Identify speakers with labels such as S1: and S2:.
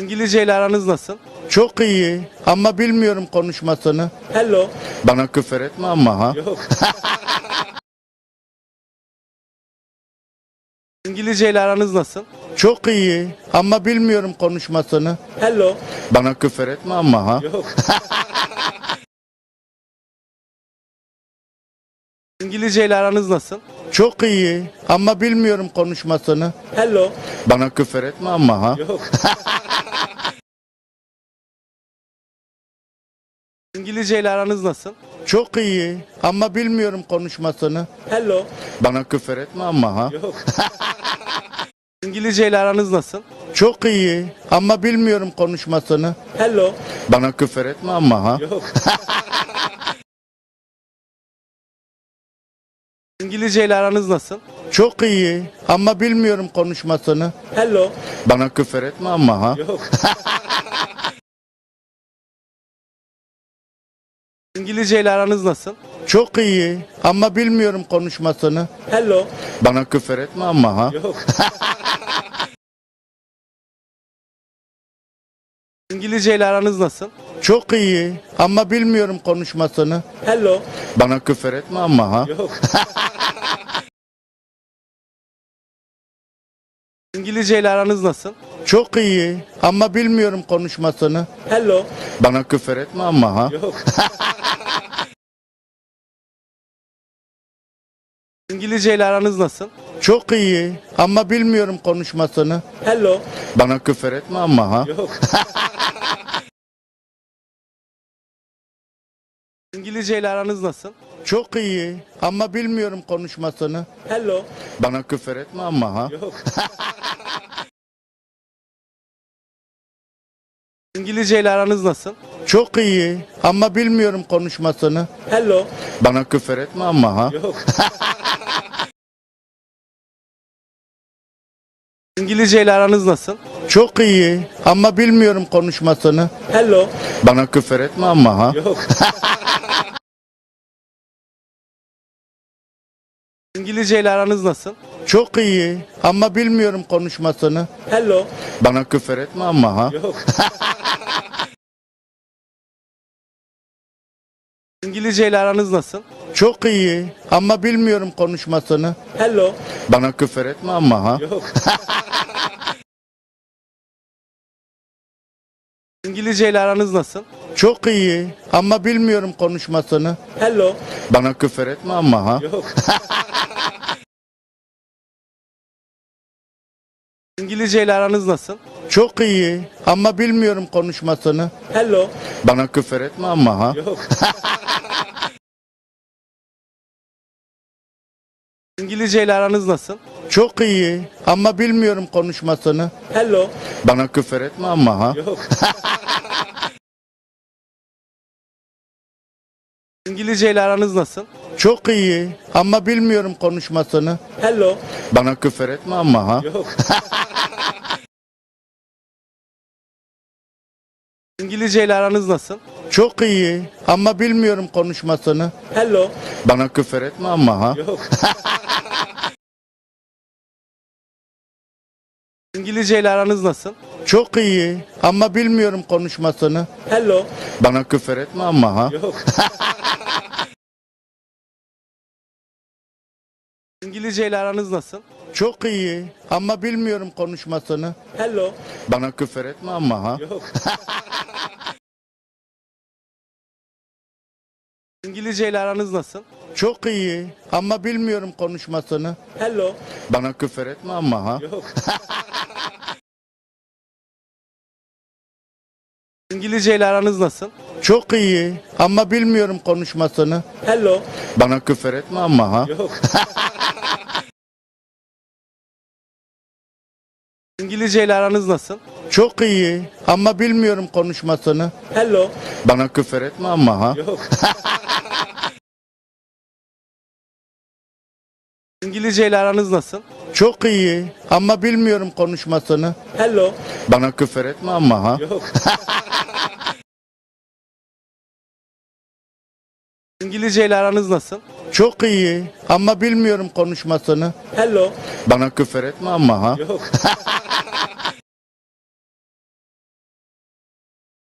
S1: İngilizce ile aranız nasıl?
S2: Çok iyi ama bilmiyorum konuşmasını.
S1: Hello.
S2: Bana küfür etme ama ha.
S1: Yok. İngilizce ile aranız nasıl?
S2: Çok iyi ama bilmiyorum konuşmasını.
S1: Hello.
S2: Bana küfür etme ama ha.
S1: Yok. İngilizce ile aranız nasıl?
S2: Çok iyi ama bilmiyorum konuşmasını.
S1: Hello.
S2: Bana küfür etme ama ha.
S1: Yok. İngilizce ile aranız nasıl?
S2: Çok iyi ama bilmiyorum konuşmasını.
S1: Hello.
S2: Bana küfür etme ama ha.
S1: Yok. İngilizce ile aranız nasıl?
S2: Çok iyi ama bilmiyorum konuşmasını.
S1: Hello.
S2: Bana küfür etme ama ha.
S1: Yok. İngilizce ile aranız nasıl?
S2: Çok iyi ama bilmiyorum konuşmasını.
S1: Hello.
S2: Bana küfür etme ama ha.
S1: Yok. İngilizce ile aranız nasıl?
S2: Çok iyi ama bilmiyorum konuşmasını.
S1: Hello.
S2: Bana küfür etme ama ha.
S1: Yok. İngilizce ile aranız nasıl?
S2: Çok iyi ama bilmiyorum konuşmasını.
S1: Hello.
S2: Bana küfür etme ama ha.
S1: Yok. İngilizce ile aranız nasıl?
S2: Çok iyi ama bilmiyorum konuşmasını.
S1: Hello.
S2: Bana küfür etme ama ha.
S1: Yok. İngilizce ile aranız nasıl?
S2: Çok iyi ama bilmiyorum konuşmasını.
S1: Hello.
S2: Bana küfür etme ama ha.
S1: Yok. İngilizce ile aranız nasıl?
S2: Çok iyi ama bilmiyorum konuşmasını.
S1: Hello.
S2: Bana küfür etme ama ha.
S1: Yok. İngilizce ile aranız nasıl?
S2: Çok iyi ama bilmiyorum konuşmasını.
S1: Hello.
S2: Bana küfür etme ama ha.
S1: Yok. İngilizce ile aranız nasıl?
S2: Çok iyi ama bilmiyorum konuşmasını.
S1: Hello.
S2: Bana küfür etme ama ha.
S1: Yok. İngilizce ile aranız nasıl?
S2: Çok iyi ama bilmiyorum konuşmasını.
S1: Hello.
S2: Bana küfür etme ama ha.
S1: Yok. İngilizce ile aranız nasıl?
S2: Çok iyi ama bilmiyorum konuşmasını.
S1: Hello.
S2: Bana küfür etme ama ha.
S1: Yok. İngilizce ile aranız nasıl?
S2: Çok iyi ama bilmiyorum konuşmasını.
S1: Hello.
S2: Bana küfür etme ama ha.
S1: Yok. İngilizce ile aranız nasıl?
S2: Çok iyi ama bilmiyorum konuşmasını.
S1: Hello.
S2: Bana küfür etme ama ha.
S1: Yok. İngilizce ile aranız nasıl?
S2: Çok iyi ama bilmiyorum konuşmasını.
S1: Hello.
S2: Bana küfür etme ama ha.
S1: Yok. İngilizce ile aranız nasıl?
S2: Çok iyi ama bilmiyorum konuşmasını.
S1: Hello.
S2: Bana küfür etme ama ha.
S1: Yok. İngilizce ile aranız nasıl?
S2: Çok iyi ama bilmiyorum konuşmasını.
S1: Hello.
S2: Bana küfür etme ama ha.
S1: Yok. İngilizce ile aranız nasıl?
S2: Çok iyi ama bilmiyorum konuşmasını.
S1: Hello.
S2: Bana küfür etme ama ha.
S1: Yok. İngilizce ile aranız nasıl?
S2: Çok iyi ama bilmiyorum konuşmasını.
S1: Hello.
S2: Bana küfür etme ama ha.
S1: Yok. İngilizce ile aranız nasıl?
S2: Çok iyi ama bilmiyorum konuşmasını.
S1: Hello.
S2: Bana küfür etme ama ha.
S1: Yok. İngilizce ile aranız nasıl?
S2: Çok iyi ama bilmiyorum konuşmasını.
S1: Hello.
S2: Bana küfür etme ama ha.
S1: Yok. İngilizce ile aranız nasıl?
S2: Çok iyi ama bilmiyorum konuşmasını.
S1: Hello.
S2: Bana küfür etme ama ha.
S1: Yok. İngilizce ile aranız nasıl?
S2: Çok iyi ama bilmiyorum konuşmasını.
S1: Hello.
S2: Bana küfür etme ama ha.
S1: Yok. İngilizce ile aranız nasıl?
S2: Çok iyi ama bilmiyorum konuşmasını.
S1: Hello.
S2: Bana küfür etme ama ha.
S1: Yok.